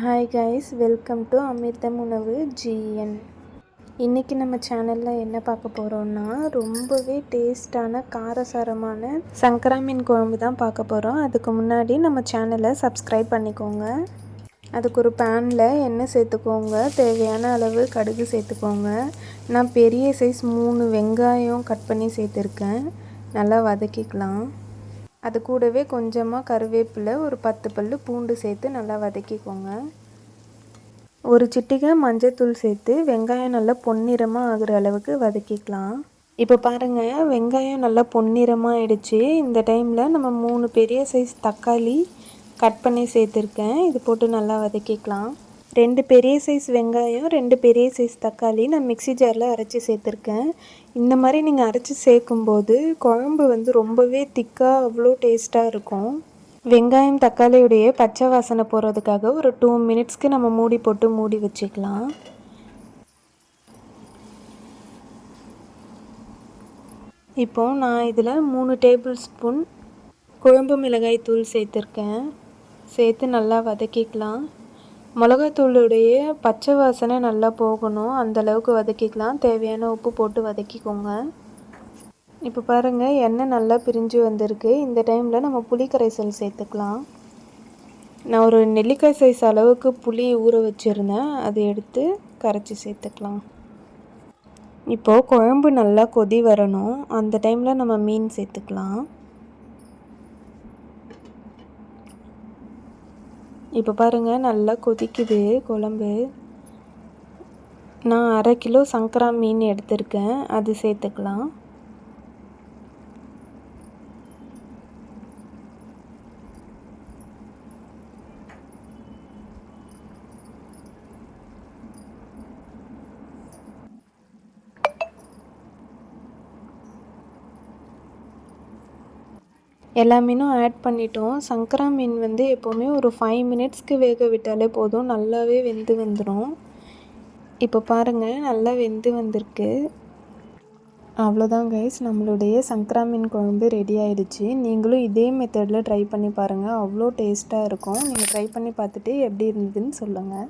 Hi guys welcome to அமிர்தம் உணவு GN இன்றைக்கி நம்ம சேனலில் என்ன பார்க்க போகிறோம்னா ரொம்பவே டேஸ்டான காரசாரமான சங்கரா மீன் குழம்பு தான் பார்க்க போகிறோம் அதுக்கு முன்னாடி நம்ம சேனலை சப்ஸ்கிரைப் பண்ணிக்கோங்க. அதுக்கு ஒரு பேனில் எண்ணெய் சேர்த்துக்கோங்க. தேவையான அளவு கடுகு சேர்த்துக்கோங்க. நான் பெரிய சைஸ் மூணு வெங்காயம் கட் பண்ணி சேர்த்துருக்கேன். நல்லா வதக்கிக்கலாம். அது கூடவே கொஞ்சமாக கருவேப்பிலை ஒரு பத்து பல் பூண்டு சேர்த்து நல்லா வதக்கிக்கோங்க. ஒரு சிட்டிகை மஞ்சத்தூள் சேர்த்து வெங்காயம் நல்லா பொன்னிறமாக ஆகிற அளவுக்கு வதக்கிக்கலாம். இப்போ பாருங்கள் வெங்காயம் நல்லா பொன்னிறமாக ஆயிடுச்சு. இந்த டைமில் நம்ம மூணு பெரிய சைஸ் தக்காளி கட் பண்ணி சேர்த்துருக்கேன். இது போட்டு நல்லா வதக்கிக்கலாம். ரெண்டு பெரிய சைஸ் வெங்காயம் ரெண்டு பெரிய சைஸ் தக்காளி நான் மிக்சி ஜாரில் அரைச்சி சேர்த்துருக்கேன். இந்த மாதிரி நீங்கள் அரைச்சி சேர்க்கும்போது குழம்பு வந்து ரொம்பவே திக்காக அவ்வளோ டேஸ்ட்டாக இருக்கும். வெங்காயம் தக்காளியுடைய பச்சை வாசனை போகிறதுக்காக ஒரு டூ மினிட்ஸ்க்கு நம்ம மூடி போட்டு மூடி வச்சுக்கலாம். இப்போது நான் இதில் மூணு டேபிள் ஸ்பூன் குழம்பு மிளகாய் தூள் சேர்த்துருக்கேன். சேர்த்து நல்லா வதக்கிக்கலாம். மிளகாத்தூளுடைய பச்சை வாசனை நல்லா போகணும். அந்தளவுக்கு வதக்கிக்கலாம். தேவையான உப்பு போட்டு வதக்கிக்கோங்க. இப்போ பாருங்கள் எண்ணெய் நல்லா பிரிஞ்சு வந்திருக்கு. இந்த டைமில் நம்ம புளி கரைசல் சேர்த்துக்கலாம். நான் ஒரு நெல்லிக்காய் சைஸ் அளவுக்கு புளி ஊற வச்சுருந்தேன். அதை எடுத்து கரைச்சி சேர்த்துக்கலாம். இப்போது குழம்பு நல்லா கொதி வரணும். அந்த டைமில் நம்ம மீன் சேர்த்துக்கலாம். இப்போ பாருங்கள் நல்லா கொதிக்குது குழம்பு. நான் அரை கிலோ சங்கரா மீன் எடுத்திருக்கேன். அது சேர்த்துக்கலாம். எல்லா மீனும் ஆட் பண்ணிட்டோம். சங்கரா மீன் வந்து எப்போவுமே ஒரு ஃபைவ் மினிட்ஸ்க்கு வேக விட்டாலே போதும். நல்லாவே வெந்து வந்துடும் இப்போ பாருங்கள் நல்லா வெந்து வந்திருக்கு. அவ்வளோதான் கைஸ் நம்மளுடைய சங்கரா மீன் குழம்பு ரெடி ஆகிடுச்சு நீங்களும் இதே மெத்தடில் ட்ரை பண்ணி பாருங்கள் அவ்வளோ டேஸ்ட்டாக இருக்கும். நீங்கள் ட்ரை பண்ணி பார்த்துட்டு எப்படி இருந்ததுன்னு சொல்லுங்கள்